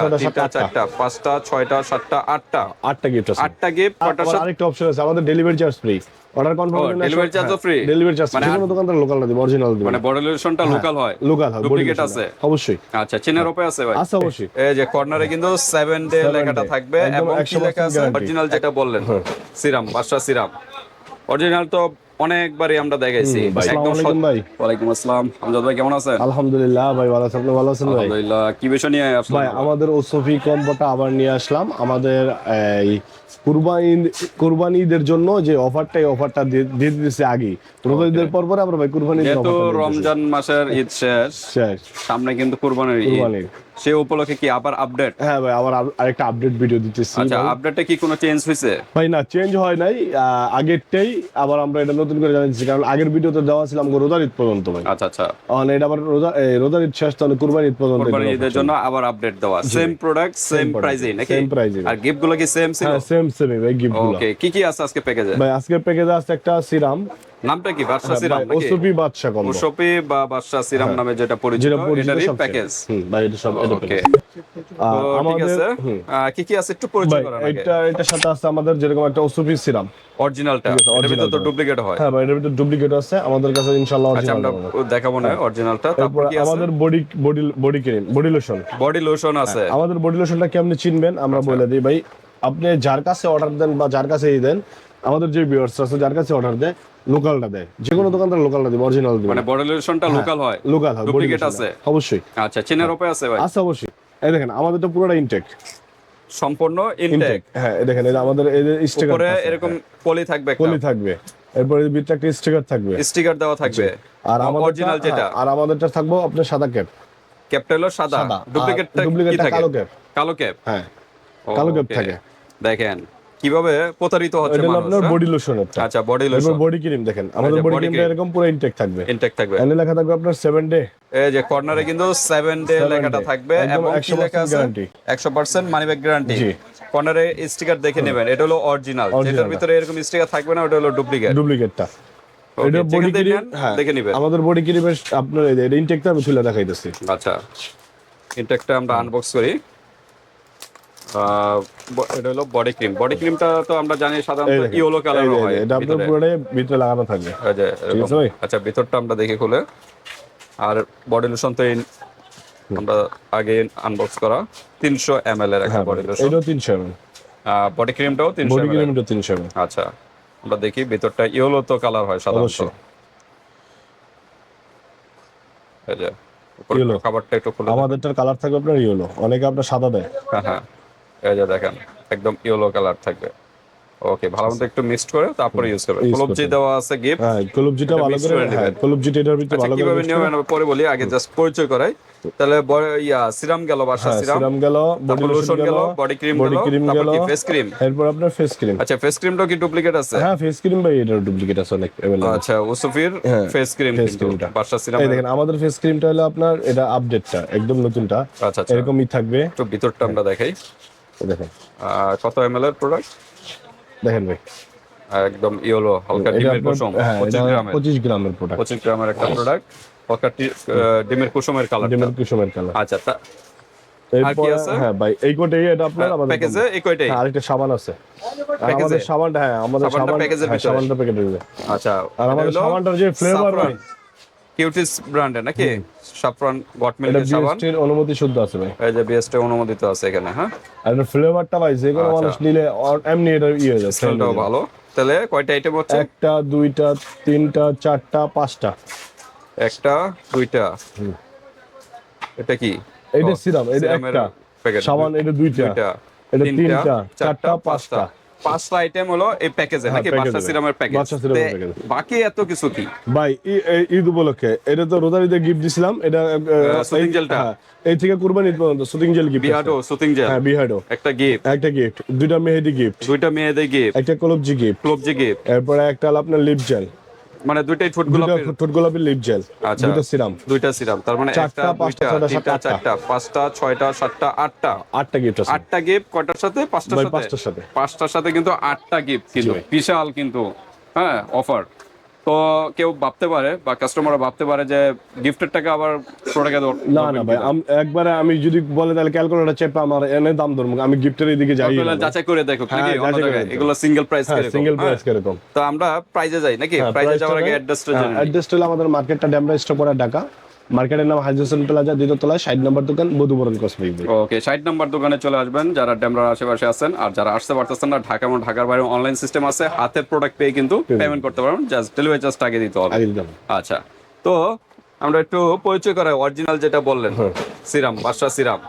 ছয়টা তিনটা চারটা পাঁচটা ছয়টা সাতটা আটটা। আটটা গিফট আছে। আটটা গিফট সাথে আরেকটা অপশন আছে আমাদের delivery charge free order confirm ও, delivery charge ও free? ডেলিভারি চার্জ মানে কোনো দোকানদার লোকাল না দিব অরিজিনাল দিব। মানে বড়লেশনটা লোকাল হয় লোকাল হয়? ডুপ্লিকেট আছে? অবশ্যই। আচ্ছা চেনের উপরে আছে ভাই। আছে অবশ্যই। এই যে কর্নারে কিন্তু সেভেন ডে লেখাটা থাকবে এবং কি লেখা আছে? অরিজিনাল যেটা বললেন সিরাম বাদশা সিরাম। অরিজিনাল তো অনেকবারই আমরা দেখাইছি। একদম। ওয়ালাইকুম আসসালাম। আমজাদ ভাই কেমন আছেন? আলহামদুলিল্লাহ ভাই ভালো আছেন আপনি? ভালো আছেন ভাই? আলহামদুলিল্লাহ। কি বিষয় নিয়ে আসলাম? ভাই আমাদের ওসফি আবার নিয়ে আসলাম। আমাদের এই কুরবানি কুরবানি ঈদের জন্য যে অফারটা এই অফারটা দিয়ে আগে রোজা ঈদের পর পরে আমরা ভাই কুরবানি যেহেতু। রমজান মাসের ঈদ শেষ শেষ। সামনে কিন্তু কুরবানির ঈদ। সেই উপলক্ষে কি আবার আপডেট হ্যাঁ ভাই আবার আরেকটা আপডেট ভিডিও দিতেছি আচ্ছা আপডেটে কি কোনো চেঞ্জ হয়েছে? ভাই না চেঞ্জ হয় নাই। আগেরটাই আবার আমরা এটা নতুন করে জানাচ্ছি কারণ আগের ভিডিওতে দেওয়া ছিল আমাকে রোজার ঈদ পর্যন্ত ভাই। আচ্ছা আচ্ছা। মানে এটা আবার রোজা এই রোজার ঈদ শেষ তাহলে কুরবানি ঈদ পর্যন্ত কুরবানি ঈদের জন্য আবার আপডেট দেওয়া। সেম প্রোডাক্ট সেম প্রাইসে নাকি? সেম প্রাইসে আর গিফটগুলো কি সেম হ্যাঁ সেম সেম ভাই গিফটগুলো। ওকে কি কি আছে আজকে প্যাকেজে ভাই আজকের প্যাকেজে আছে একটা সিরাম নামটা কি? বাদশা সিরাম নাকি? ওসপি বাদশা ওসপি বা বাদশা সিরাম নামে যেটা পরিচিত এটারই প্যাকেজ হুম ভাই এটা সব এটা ঠিক আমাদের কি কি আছে? একটু পরিচয় করান এটা এটার সাথে আছে আমাদের যেরকম একটা ওসপি সিরাম অরিজিনালটা এর ভিতর তো ডুপ্লিকেট হয়। হ্যাঁ ভাই ভিতরে ডুপ্লিকেট আছে। আমাদের কাছে ইনশাআল্লাহ আচ্ছা অরিজিনাল আমরা দেখাবো না অরিজিনালটা তারপর তারপর কি আছে? আমাদের body body body cream body lotion body lotion আছে। আমাদের বডি লোশনটা কেমনে চিনবেন আমরা আচ্ছা। বলে দিই ভাই। আপনি যার কাছে অর্ডার দেন বা যার কাছেই দেন আমাদের যে ভিউয়ার্স আছে যার কাছে অর্ডার দেয় লোকালটা দেয়। যে কোনো দোকানদার লোকালটা দিবে অরিজিনাল দিবে। মানে বডি লোশনটা লোকাল হয়? লোকাল হয় ডুপ্লিকেট আছে? অবশ্যই। আচ্ছা চেনের উপরে আছে ভাই? আছে অবশ্যই। এই দেখেন আমাদের তো পুরোটা ইনটেক সম্পূর্ণ ইনটেক হ্যাঁ এই দেখেন এটা আমাদের এই স্টিকার উপরে এরকম পলি থাকবে পলি থাকবে। এরপরে ভিতরে একটা স্টিকার থাকবে। স্টিকার দেওয়া থাকবে? আর আমাদের অরিজিনাল যেটা? আর আমাদেরটা থাকব আপনার সাদা ক্যাপ ক্যাপটা হলো সাদা। সাদা। ডুপ্লিকেটটা থাকে? কালো ক্যাপ। কালো ক্যাপ হ্যাঁ কালো ক্যাপ থাকে। দেখেন কীভাবে প্রতারিত হচ্ছে মানুষ আপনার হ্যাঁ? বডি লোশনেরটা আচ্ছা বডি লোশন বডি ক্রিম দেখেন। আমাদের বডি ক্রিমটা এরকম পুরো ইনটেক থাকবে। ইনটেক থাকবে। এখানে লেখা থাকবে আপনার সেভেন ডে এই যে কর্নারে কিন্তু 7 ডে লেখাটা থাকবে এবং কি লেখা আছে? guarantee। 100% মানি ব্যাক গ্যারান্টি জি। কর্নারে স্টিকার দেখে নেবেন। এটা হলো অরিজিনাল যেটার ভিতরে এরকম স্টিকার থাকবে না ওটা হলো ডুপ্লিকেট ডুপ্লিকেটটা এটা বডি ক্রিম হ্যাঁ। দেখে নিবেন। আমাদের বডি ক্রিমের আপনার এই যে এটা ইনটেকটা আমি তুলে দেখাইতেছি। আচ্ছা। ইনটেকটা আমরা আনবক্স করি। এটা হলো বডি ক্রিম বডি ক্রিমটা তো আমরা জানি সাধারণত ইয়েলো কালার হয় এটা আপনার ভিতরে। পুরোটাই ভিতরে লাগানো ভাই? আচ্ছা ভিতরটা আমরা দেখে খুলে। আর বডি লোশন তো আমরা আগে আনবক্স করা। তিনশো এম এল এর একটা বডি লোশন এটাও তিনশো এমএল বডি ক্রিমটাও তিনশো বডি ml ক্রিম তিনশো এমএল আচ্ছা আমরা দেখি ভিতরটা ইয়েলো তো কালার হয় সাধারণত। এই যে খাবারটা একটু খুলে আমাদেরটার কালার থাকবে আপনার ইয়েলো অনেকে আপনার সাদা দেয়। হ্যাঁ হ্যাঁ। এই যে দেখেন একদম ইয়েলো কালার থাকবে। ওকে ভালো মতো একটু মিক্সড করে তারপরে ইউজ করবে কলবজি দেওয়া আছে গিফট হ্যাঁ কলুবজিটা ভালো করে করে হ্যাঁ। এটার ভিতরে আচ্ছা ভালো করে কীভাবে নিয়ম পরে বলি? আগে জাস্ট পরিচয় করাই। তাহলে ইয়া সিরাম গেল বাসা হ্যাঁ সিরাম। সিরাম গেল বডি লোশন গেল বডি ক্রিম গেল তারপর কি ফেস ক্রিম এরপর আপনার ফেস ক্রিম আচ্ছা ফেস ক্রিমটাও কি ডুপ্লিকেট আছে? হ্যাঁ ফেস ক্রিম ভাই এটার ডুপ্লিকেট আছে অনেক available। আচ্ছা ওসফির ফেস ক্রিম কিন্তু বাসা সিরাম এই দেখেন আমাদের ফেস ক্রিমটা হলো আপনার এটা আপডেটটা একদম নতুনটা। আচ্ছা আচ্ছা। এরকমই থাকবে। একটু ভিতরটা আমরা দেখাই। দেখেন। কত এমএল এর প্রোডাক্ট দেখেন ভাই। একদম ইয়েলো হালকা ডিমের কুসুম হ্যাঁ পঁচিশ এটা গ্রামের। পঁচিশ গ্রামের প্রোডাক্ট পঁচিশ গ্রামের একটা প্রোডাক্ট হালকা ডিমের কুসুমের কালার ডিমের কুসুমের কালার আচ্ছা তা এরপর হ্যাঁ ভাই এই কোটাই এটা আপনার? আমাদের প্যাকেজে এই কয়টাই? হ্যাঁ, আরেকটা সাবান আছে। আর আমাদের সাবানটা হ্যাঁ আমাদের সাবানটা হ্যাঁ? সাবানটা প্যাকেটে আচ্ছা আর আমাদের সাবানটার যে ফ্লেভার কিউটিস ব্র্যান্ডের নাকি? সাফরান গট এটা মিল্কের সাবান? বিএসটির অনুমতি শুদ্ধ আছে ভাই। এই যে বিএসটি অনুমোদিত আছে এখানে হ্যাঁ? আর এটার ফ্লেভারটা ভাই যে কোনো আচ্ছা। মানুষ নিলে এমনি এটা ইয়ে হয়ে যাচ্ছে স্মেলটাও ভালো। তাহলে কয়টা আইটেম হচ্ছে? একটা দুইটা তিনটা চারটা পাঁচটা। একটা দুইটা। এটা কি? এইটা ও, সিরাম এটা একটা। সাবান এটা দুইটা। এটা তিনটা, চারটা পাঁচটা। পাঁচটা আইটেম হলো এই প্যাকেজে নাকি বাচ্চা সিরামের প্যাকেজ। বাকি এত কিছু কি? ভাই ঈদ উপলক্ষে এটা তো রোজারিতে গিফট দিছিলাম এটা সুতিং জেলটা? হ্যাঁ, এই থেকে কুরবানি ঈদ পর্যন্ত সুতিং জেল গিফট বিহাডো সুতিং জেল হ্যাঁ বিহাডো একটা গিফট একটা গিফট দুইটা মেহেদি গিফট দুইটা মেয়েদের গিফট একটা কলবজি গিফট ক্লোবজি গিফট এরপরে একটা আপনার লিপ জেল মানে দুইটাই ঠোঁট গোলাপের ঠোঁট গোলাপি লিপ জেল আচ্ছা। দুইটা সিরাম দুইটা সিরাম তার মানে একটা পাঁচটা, ছয়টা, সাতটা, চারটা পাঁচটা ছয়টা সাতটা আটটা। আটটা গিফট আছে। আটটা গিফট কয়টার সাথে? পাঁচটার সাথে? পাঁচটার সাথে। পাঁচটার সাথে কিন্তু আটটা গিফট কিন্তু। বিশাল কিন্তু হ্যাঁ অফার তো কেউ ভাবতে পারে বা কাস্টমাররা ভাবতে পারে যে গিফটের টাকা আবার প্রোডাক্টে না না ভাই একবারে আমি যদি বলে তাহলে ক্যালকুলেটর চেপে আমার এনে দাম ধরবো আমি গিফটের এদিকে যাই যাচাই করে দেখো হ্যাঁ, এগুলো সিঙ্গেল প্রাইস হ্যাঁ সিঙ্গেল প্রাইস কীরকম। তো আমরা প্রাইজে যাই নাকি? প্রাইজে যাওয়ার আগে অ্যাড্রেসটা জানি অ্যাড্রেসটা আমাদের মার্কেটটা ড্যামরা করা ঢাকা। মার্কেটের নাম হাইজেশন প্লাজা দ্বিতীয় তলায় ষাট নম্বর দোকান বধুবরণ কসমেটিক ওকে ষাট নাম্বার দোকানে চলে আসবেন যারা ডেমরার আশেপাশে আছেন আর যারা আসতে পারতেছেন না ঢাকা এবং ঢাকার বাইরে অনলাইন সিস্টেম আছে হাতের প্রোডাক্ট পেয়ে কিন্তু পেমেন্ট করতে পারবেন। জাস্ট ডেলিভারি চার্জটা আগে দিতে হবে। আচ্ছা তো আমরা একটু পরিচয় করাই অরিজিনাল যেটা বললেন সিরাম বাদশা সিরাম।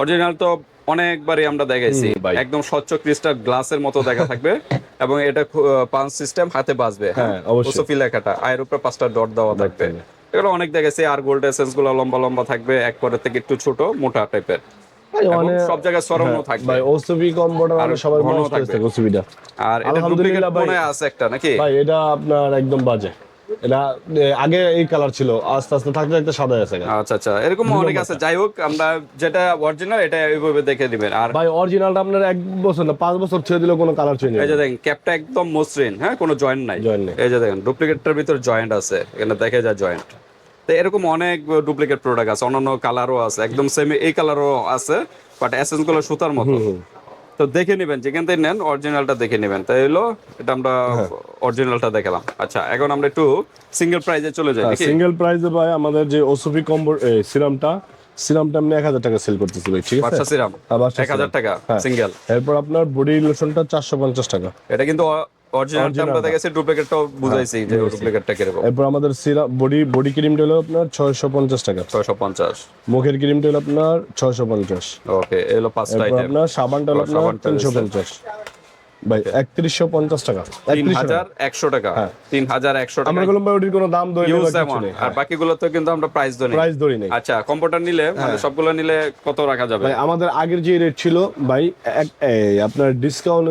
অরিজিনাল তো অনেকবারই আমরা দেখাইছি। একদম স্বচ্ছ ক্রিস্টাল গ্লাসের মতো দেখা থাকবে এবং এটা পাঁচ সিস্টেম হাতে বাজবে। হ্যাঁ, অবশ্যই। লেখাটা আয়ের উপরে পাঁচটা ডট দেওয়া থাকবে। এগুলো অনেক দেখেছি আর গোল্ড এসেন্সগুলো লম্বা লম্বা থাকবে এক পরের থেকে একটু ছোট মোটা টাইপের মানে সব জায়গায় সরানো থাকবে। ভাই ওসবি বড় আর মানে সবাই ঘন থাকবে। ওসবিটা আর এটা ডুপ্লিকেট মনে হয় আছে একটা নাকি? ভাই এটা আপনার একদম বাজে। এটা আগে এই কালার ছিল আস্তে আস্তে থাকতে থাকতে সাদা আছে আচ্ছা আচ্ছা এরকম অনেক আছে। যাই হোক আমরা যেটা অরিজিনাল এটা এইভাবে দেখে দিবেন। আর ভাই অরিজিনালটা আপনার এক বছর না পাঁচ বছর ছেড়ে দিলেও কোনো কালার চেঞ্জ এই যে দেখেন ক্যাপটা একদম মসৃণ হ্যাঁ কোনো জয়েন্ট নেই। এই যে দেখেন ডুপ্লিকেটটার ভিতর জয়েন্ট আছে এখানে দেখে যায় জয়েন্ট তো এরকম অনেক ডুপ্লিকেট প্রোডাক্ট আছে অন্যান্য কালারও আছে একদম সেম এই কালারও আছে বাট এসেন্সগুলো সুতার মতো। তো দেখে নেবেন যেখান থেকে নেন অরিজিনালটা দেখে নেবেন তাই হলো এটা আমরা হ্যাঁ। অরিজিনালটা দেখালাম আচ্ছা এখন আমরা একটু সিঙ্গেল প্রাইজে চলে যাই সিঙ্গেল প্রাইজে ভাই আমাদের যে ওসুপি কম্বো সিরামটা সিরামটা আমি এক হাজার টাকা সেল করতেছি ভাই ঠিক আছে সিরাম হ্যাঁ, বাদশা এক হাজার সিরাম। টাকা হ্যাঁ। সিঙ্গেল এরপর আপনার বডি লোশনটা চারশো পঞ্চাশ টাকা এটা কিন্তু অরিজিনালটা আমরা দেখেছি ডুপ্লিকেটটাও বুঝাইছি যে ডুপ্লিকেটটা কীরকম। এরপর আমাদের সিরাম বডি বডি ক্রিমটা হলো আপনার ছয়শো পঞ্চাশ টাকা। ছয়শো পঞ্চাশ। মুখের ক্রিমটা হলো আপনার ছয়শো পঞ্চাশ। ওকে এলো পাঁচটা আইটেম আপনার সাবানটা হলো আপনার সাবানটা তিনশো দিছে। পঞ্চাশ ভাই একত্রিশশো পঞ্চাশ টাকা। তিন হাজার একশো টাকা। তিন হাজার একশো টাকা। আমরা বললাম ভাই ওটির কোনো দাম ধরে ইউজ নেওয়ার এমন কিছু নেই। আর বাকিগুলো তো কিন্তু আমরা প্রাইস ধরি। প্রাইস ধরি নেই। আচ্ছা কম্পিউটার নিলে মানে সবগুলো নিলে কত রাখা যাবে? ভাই আমাদের আগের যে রেট ছিল ভাই আপনার ডিসকাউন্ট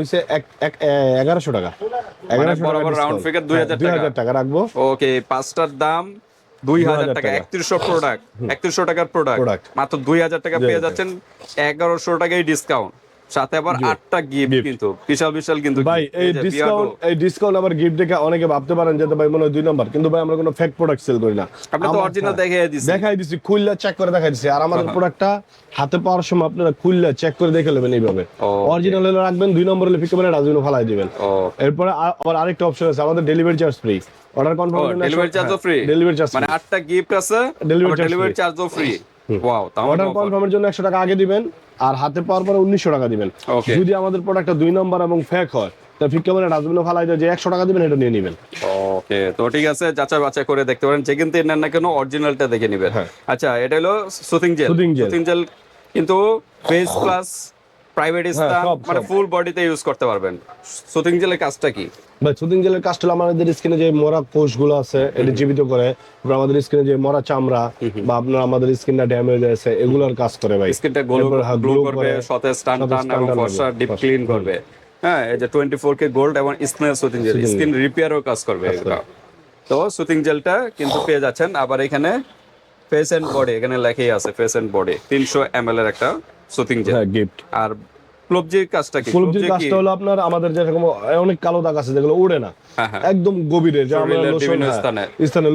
এক এগারোশো টাকা। এগারোশো figure 2000 দুই টাকা। হাজার টাকা। রাখব। ওকে পাঁচটার দাম দুই হাজার টাকা। একত্রিশশো প্রোডাক্ট একত্রিশশো টাকার প্রোডাক্ট। মাত্র দুই হাজার টাকা পেয়ে যাচ্ছেন এগারোশো টাকাই ডিসকাউন্ট সাথে আবার আটটা গিফট কিন্তু বিশাল বিশাল কিন্তু ভাই এই ডিসকাউন্ট এই ডিসকাউন্ট আবার গিফট দেখে অনেকে ভাবতে পারেন যে ভাই মনে হয় দুই নাম্বার কিন্তু ভাই আমরা কোনো ফেক প্রোডাক্ট সেল করি না। আপনি তো অরিজিনাল হ্যাঁ, দেখাই দিছি। খুললে চেক করে দেখাই দিছি। আর আমাদের প্রোডাক্টটা হাতে পাওয়ার সময় আপনারা খুললে চেক করে দেখে নেবেন এইভাবে। অরিজিনাল হলে রাখবেন দুই নম্বর হলে ফিকে মানে ডাস্টবিনে ফালাই দিবেন। এরপরে আবার আরেকটা অপশন আছে আমাদের delivery charge free order confirm delivery চার্জও ফ্রি ডেলিভারি চার্জ মানে আটটা গিফট আছে ডেলিভারি চার্জও ফ্রি ওয়াও অর্ডার কনফার্মের জন্য একশো টাকা আগে দিবেন। আর হাতে পাওয়ার পরে উনিশশো টাকা দিবেন. যদি আমাদের প্রোডাক্টটা দুই নম্বর এবং ফেক হয় তা ফিকে ডাস্টবিনে ফালাই যে একশো টাকা দিবেন এটা নিয়ে নেবেন। ওকে তো ঠিক আছে যাচাই বাছাই করে দেখতে পারেন। নেন না কেন অরিজিনালটা দেখে নেবেন। হ্যাঁ। আচ্ছা এটা হলো সুথিং জেল সুথিং জেল কিন্তু ফেস প্লাস প্রাইভেট স্থান সব, মানে। ফুল বডিতে ইউজ করতে পারবেন। সুথিং জেলের কাজটা কি? ভাই সুদিন জেলের কাজটা আমাদের স্কিনে যে মরা কোষগুলো আছে এটা জীবিত করে আমাদের স্কিনে যে মরা চামড়া বা আপনার আমাদের স্কিনটা ড্যামেজ আছে এগুলোর কাজ করে ভাই। স্কিনটা গ্লো হ্যাঁ, করবে সতেজ টান টান এবং ফর্সা ডিপ ক্লিন করবে। হ্যাঁ এই যে টোয়েন্টি ফোর কে গোল্ড এবং স্নেল সুথিং জেল স্কিন রিপেয়ারও কাজ করবে এগুলো। তো সুথিং জেলটা কিন্তু পেয়ে যাচ্ছেন আবার এখানে ফেস এন্ড বডি এখানে লেখাই আছে ফেস এন্ড বডি তিনশো এম এর একটা সুথিং জেল হ্যাঁ গিফট আর ক্লোবজির কাজটা কি? ফুলজির কাজটা হলো আপনার আমাদের যেরকম অনেক কালো দাগ আছে যেগুলো উড়ে না। হ্যাঁ, হ্যাঁ। একদম গভীরে যে আমরা লোশন হ্যাঁ, স্থানে।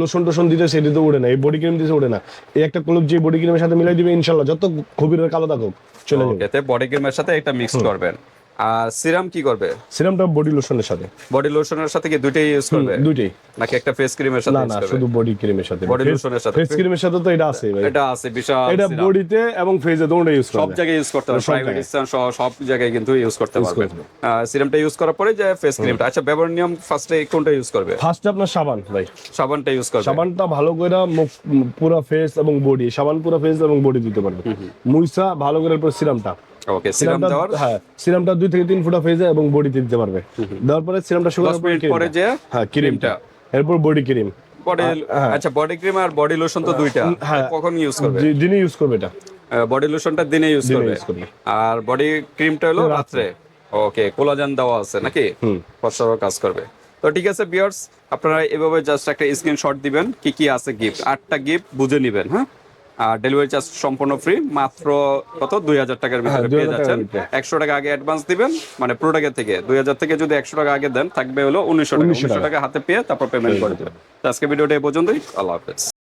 লোশন টোশন দিতে সেটিতে উড়ে না এই বডি ক্রিম দিতে উড়ে না। এই একটা ক্লোব যে বডি ক্রিমের সাথে মিলাই দিবে ইনশাল্লাহ যত গভীরের কালো দাগ হোক চলে যাবে। এতে বডি ক্রিমের সাথে একটা মিক্স করবেন। আর সিরাম কি করবে? সিরামটা বডি লোশনের সাথে। বডি লোশনের সাথে কি দুইটাই ইউজ করবে? দুইটাই। নাকি একটা ফেস ক্রিমের সাথে না না শুধু বডি ক্রিমের সাথে। Lotion এর সাথে। ফেস ক্রিমের সাথে তো এটা আছে ভাই। এটা আছে বিশাল এটা বডিতে এবং ফেসে দুটোই ইউজ সব জায়গায় ইউজ করতে পারবে। প্রাইভেট জায়গায়। সহ সব জায়গায় কিন্তু ইউজ করতে পারবে। সিরামটা ইউজ করার পরে যে ফেস ক্রিমটা আচ্ছা ব্যবহার নিয়ম ফার্স্টে কোনটা ইউজ করবে? ফার্স্টে আপনার সাবান ভাই। সাবানটা ইউজ করবে। সাবানটা ভালো করে মুখ পুরো ফেস এবং বডি সাবান পুরো ফেস এবং বডি দিতে পারবে। মুইসা ভালো করে পর সিরামটা। ওকে সিরাম দেওয়ার? হ্যাঁ সিরামটা দুই থেকে তিন ফুটা ফেসে এবং বডিতে দিতে পারবে। দেওয়ার পরে সিরামটা শুকানোর পরে যে হ্যাঁ ক্রিমটা এরপর বডি ক্রিম বডি আচ্ছা বডি ক্রিম আর বডি লোশন তো দুইটা। হ্যাঁ। কখন ইউজ করবে? দিনে ইউজ করবে এটা। বডি লোশনটা দিনে ইউজ করবে। আর বডি ক্রিমটা হলো রাত্রে। ওকে কোলাজেন দেওয়া আছে নাকি? ফসরও কাজ করবে। তো ঠিক আছে বিয়ার্স আপনারা এভাবে জাস্ট একটা স্ক্রিনশট দিবেন কি কি আছে গিফট আটটা গিফট বুঝে নেবেন হ্যাঁ? আর ডেলিভারি চার্জ সম্পূর্ণ ফ্রি মাত্র কত? দুই হাজার টাকার ভিতরে হ্যাঁ, পেয়ে যাচ্ছেন। একশো টাকা আগে অ্যাডভান্স দিবেন মানে প্রোডাক্টের থেকে। দুই হাজার থেকে যদি একশো টাকা আগে দেন থাকবে হলো উনিশশো টাকা। 1900 উনিশশো টাকা। হাতে পেয়ে তারপর পেমেন্ট করে দেবেন। আজকে ভিডিওটা এই পর্যন্তই। আল্লাহ হাফেজ।